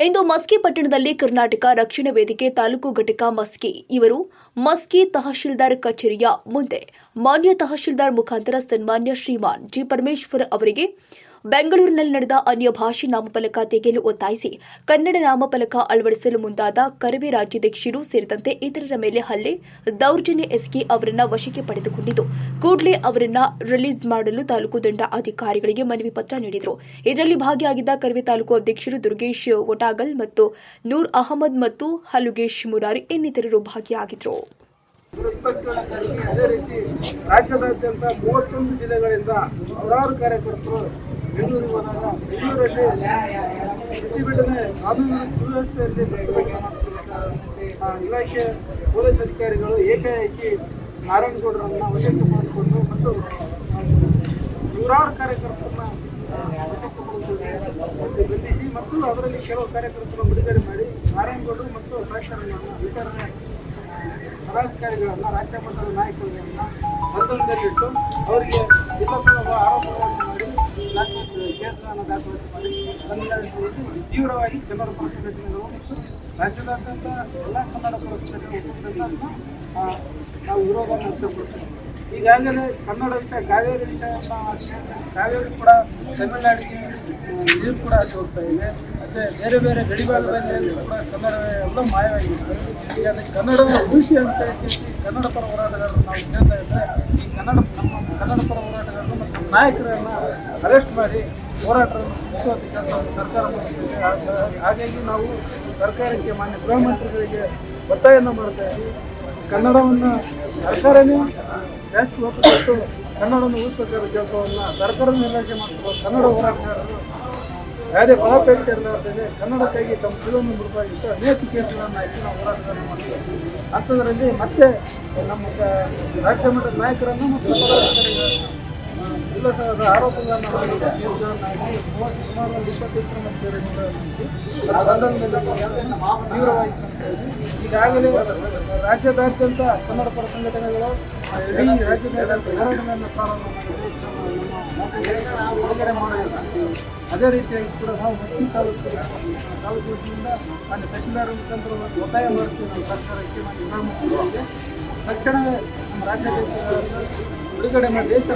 ಇಂದು ಮಸ್ಕಿ ಪಟ್ಟಣದಲ್ಲಿ ಕರ್ನಾಟಕ ರಕ್ಷಣಾ ವೇದಿಕೆ ತಾಲೂಕು ಘಟಕ ಮಸ್ಕಿ. ಇವರು ಮಸ್ಕಿ ತಹಶೀಲ್ದಾರ್ ಕಚೇರಿಯ ಮುಂದೆ ಮಾನ್ಯ ತಹಶೀಲ್ದಾರ್ ಮುಖಾಂತರ ಸನ್ಮಾನ್ಯ ಶ್ರೀಮಾನ್ ಜಿ ಪರಮೇಶ್ವರ್ ಅವರಿಗೆ ಬೆಂಗಳೂರಿನಲ್ಲಿ ನಡೆದ ಅನ್ಯ ಭಾಷೆ ನಾಮಫಲಕ ತೆಗೆಯಲು ಒತ್ತಾಯಿಸಿ ಕನ್ನಡ ನಾಮಫಲಕ ಅಳವಡಿಸಲು ಮುಂದಾದ ಕರವೆ ರಾಜ್ಯಾಧ್ಯಕ್ಷರು ಸೇರಿದಂತೆ ಇತರರ ಮೇಲೆ ಹಲ್ಲೆ, ದೌರ್ಜನ್ಯ ಎಸ್ಕೆ ಅವರನ್ನ ವಶಕ್ಕೆ ಪಡೆದುಕೊಂಡಿದ್ದು, ಕೂಡಲೇ ಅವರನ್ನ ರಿಲೀಸ್ ಮಾಡಲು ತಾಲೂಕು ದಂಡ ಅಧಿಕಾರಿಗಳಿಗೆ ಮನವಿ ಪತ್ರ ನೀಡಿದರು. ಇದರಲ್ಲಿ ಭಾಗಿಯಾಗಿದ್ದ ಕರವೆ ತಾಲೂಕು ಅಧ್ಯಕ್ಷರು ದುರ್ಗೇಶ್ ಒಟಾಗಲ್ ಮತ್ತು ನೂರ್ ಅಹಮದ್ ಮತ್ತು ಹಲುಗೇಶ್ ಮುರಾರಿ ಇನ್ನಿತರರು ಭಾಗಿಯಾಗಿದ್ದರು ಅದೇ ರೀತಿ ರಾಜ್ಯದಾದ್ಯಂತ ಮೂವತ್ತೊಂದು ಜಿಲ್ಲೆಗಳಿಂದ ನೂರಾರು ಕಾರ್ಯಕರ್ತರು ಬೆಂಗಳೂರಿಗೆ ಹೋದಾಗ ಬೆಂಗಳೂರಲ್ಲಿ ಪ್ರತಿಭಟನೆ ಕಾನೂನು ಸುವ್ಯವಸ್ಥೆಯಲ್ಲಿ ಇಲಾಖೆ ಪೊಲೀಸ್ ಅಧಿಕಾರಿಗಳು ಏಕಾಏಕಿ ನಾರಾಯಣಗೌಡರನ್ನು ವಶಕ್ಕೆ ಮಾಡಿಕೊಂಡು ಮತ್ತು ನೂರಾರು ಕಾರ್ಯಕರ್ತರನ್ನ ವಶಕ್ಕೆ ಬಂಧಿಸಿ ಮತ್ತು ಅದರಲ್ಲಿ ಕೆಲವು ಕಾರ್ಯಕರ್ತರನ್ನು ಬಿಡುಗಡೆ ಮಾಡಿ ನಾರಾಯಣಗೌಡರು ಮತ್ತು ಸಹಕಾರಗಳನ್ನು ವಿತರಣೆ ಪದಾಧಿಕಾರಿಗಳನ್ನು ರಾಜ್ಯ ಮಟ್ಟದ ನಾಯಕರುಗಳನ್ನು ಬಂಧನದಲ್ಲಿಟ್ಟು ಅವರಿಗೆ ಇಲ್ಲ ಆರೋಪಗಳನ್ನು ಕೇಸ್ಗಳನ್ನು ದಾಖಲಾತಿ ಮಾಡಿ ತೀವ್ರವಾಗಿ ಕನ್ನಡ ಪರ ಸಂಘಟನೆಗಳು ರಾಜ್ಯದಾದ್ಯಂತ ಎಲ್ಲ ಕನ್ನಡ ಪರ ಸಂಘಟನೆಗಳು ನಾವು ವಿರೋಧವನ್ನು ವ್ಯಕ್ತಪಡಿಸ್ತೀವಿ ಈಗಾಗಲೇ ಕನ್ನಡ ವಿಷಯ, ಕಾವೇರಿ ವಿಷಯ ಕಾವೇರಿ ಕೂಡ ತಮಿಳುನಾಡಿಗೆ ನೀರು ಕೂಡ ಹೋಗ್ತಾ ಇದೆ. ಮತ್ತೆ ಬೇರೆ ಬೇರೆ ಗಡಿ ಭಾಗದಲ್ಲಿ ಕೂಡ ಕನ್ನಡ ಎಲ್ಲ ಮಾಯವಾಗಿದೆ. ಈಗ ಕನ್ನಡದ ಕನ್ನಡ ಉಳಿಸಿ ಅಂತ ಹೇಳಿ ಕನ್ನಡ ಪರ ಹೋರಾಟಗಾರರು ನಾವು ಕೇಳ್ತಾ ಇದ್ದರೆ ಈ ಕನ್ನಡ ಕನ್ನಡ ಪರ ಹೋರಾಟಗಾರರು ಮತ್ತು ನಾಯಕರನ್ನು ಅರೆಸ್ಟ್ ಮಾಡಿ ಹೋರಾಟವನ್ನು ಮುಗಿಸುವಂಥ ಕೆಲಸವನ್ನು ಸರ್ಕಾರ ಹಾಗಾಗಿ ನಾವು ಸರ್ಕಾರಕ್ಕೆ ಮಾನ್ಯ ಗೃಹ ಮಂತ್ರಿಗಳಿಗೆ ಒತ್ತಾಯವನ್ನು ಮಾಡ್ತಾ ಇದ್ದೀವಿ. ಕನ್ನಡವನ್ನು ಸರ್ಕಾರನೇ ಜಾಸ್ತಿ ಒತ್ತು ಕೊಟ್ಟು ಕನ್ನಡವನ್ನು ಉಳಿಸಬೇಕಾದ ಕೆಲಸವನ್ನು ಸರ್ಕಾರದ ನಿರ್ಲಕ್ಷ್ಯ ಮಾಡ್ತಾರೆ ಕನ್ನಡ ಹೋರಾಟಗಾರರು ಯಾವುದೇ ಫಲಾಪೇಕ್ಷೆ ಇರಲಾರ್ದೇ ಕನ್ನಡಕ್ಕಾಗಿ ತಮ್ಮ ಜೀವನ ಮುಡುಪಾಗಿತ್ತು ಅನೇಕ ಕೇಸುಗಳನ್ನು ಹಾಕಿ ನಾವು ಹೋರಾಟಗಾರರು ಮಾಡ್ತೀವಿ ಅಂಥದ್ರಲ್ಲಿ ಮತ್ತೆ ನಮ್ಮ ರಾಜ್ಯ ಮಟ್ಟದ ನಾಯಕರನ್ನು ಮತ್ತು ಪದಾಧಿಕಾರಿಗಳನ್ನು ಸರ್ ಇಲ್ಲಸದ ಆರೋಪಗಳನ್ನು ಸುಮಾರು ಒಂದು ಇಪ್ಪತ್ತೆಂಟರ ಮತ್ತು ತೀವ್ರವಾಗಿ. ಈಗಾಗಲೇ ರಾಜ್ಯದಾದ್ಯಂತ ಕನ್ನಡ ಪರ ಸಂಘಟನೆಗಳು ಇಡೀ ರಾಜ್ಯದಲ್ಲಿ ಅದೇ ರೀತಿಯಾಗಿ ಕೂಡ ನಾವು ಮುಸ್ಲಿಂ ತಾಲೂಕು ತಾಲೂಕು ವತಿಯಿಂದ ಮಾನ್ಯ ತಹಶೀಲ್ದಾರ್ ಮುಖಾಂತರ ಒತ್ತಾಯ ಮಾಡ್ತೀವಿ ನಮ್ಮ ಸರ್ಕಾರಕ್ಕೆ ಮಾನ್ಯ ಮುಖ್ಯಮಂತ್ರಿಗೆ ತಕ್ಷಣವೇ ನಮ್ಮ ರಾಜ್ಯಾಧ್ಯಕ್ಷರನ್ನು ಬಿಡುಗಡೆ ಮಾಡಿ, ದೇಶ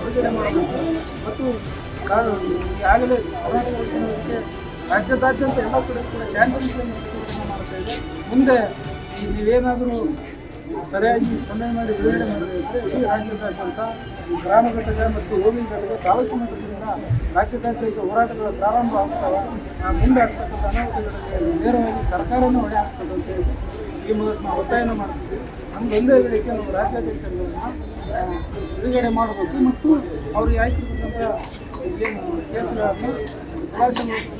ಬಿಡುಗಡೆ ಮಾಡಬೇಕು ಮತ್ತು ಕಾನೂನು ಈಗಾಗಲೇ ಕರ್ನಾಟಕ ರಕ್ಷಣಾ ವೇದಿಕೆ ರಾಜ್ಯದಾದ್ಯಂತ ಎಲ್ಲ ಕಡೆ ಕೂಡ ಪ್ರತಿಭಟನೆ ಮಾಡ್ತಾ ಇದೆ. ಮುಂದೆ ನೀವೇನಾದರೂ ಸರಿಯಾಗಿ ಸ್ಪಂದನೆ ಮಾಡಿ ಬಿಡುಗಡೆ ಮಾಡಿದರೆ ಇಡೀ ರಾಜ್ಯದಾದ್ಯಂತ ಗ್ರಾಮ ಘಟಕ ಮತ್ತು ಹೋಗಿನ ಘಟಕ ತಾಲೂಕು ಮಟ್ಟದಿಂದ ರಾಜ್ಯದಾದ್ಯಂತ ಈಗ ಹೋರಾಟಗಳು ಪ್ರಾರಂಭ ಆಗ್ತವೆ ಆ ಮುಂದೆ ಆಗ್ತಕ್ಕಂಥ ಅನಾಹುತಗಳಿಗೆ ನೇರವಾಗಿ ಸರ್ಕಾರವೂ ಹೊಣೆ ಆಗ್ತದೆ ಅಂತ ಹೇಳಿ ಈ ಮೂಲಕ ನಾವು ಒತ್ತಾಯನ ಮಾಡ್ತೀವಿ. ಹಂಗೆ ಒಂದೇ ನಮ್ಮ ರಾಜ್ಯಾಧ್ಯಕ್ಷರುಗಳನ್ನ ಬಿಡುಗಡೆ ಮಾಡಬೇಕು ಮತ್ತು ಅವ್ರಿಗೆ ಆಯ್ಕೆ ಏನು ಕೇಸುಗಳನ್ನು ಖುಲಾಸೆ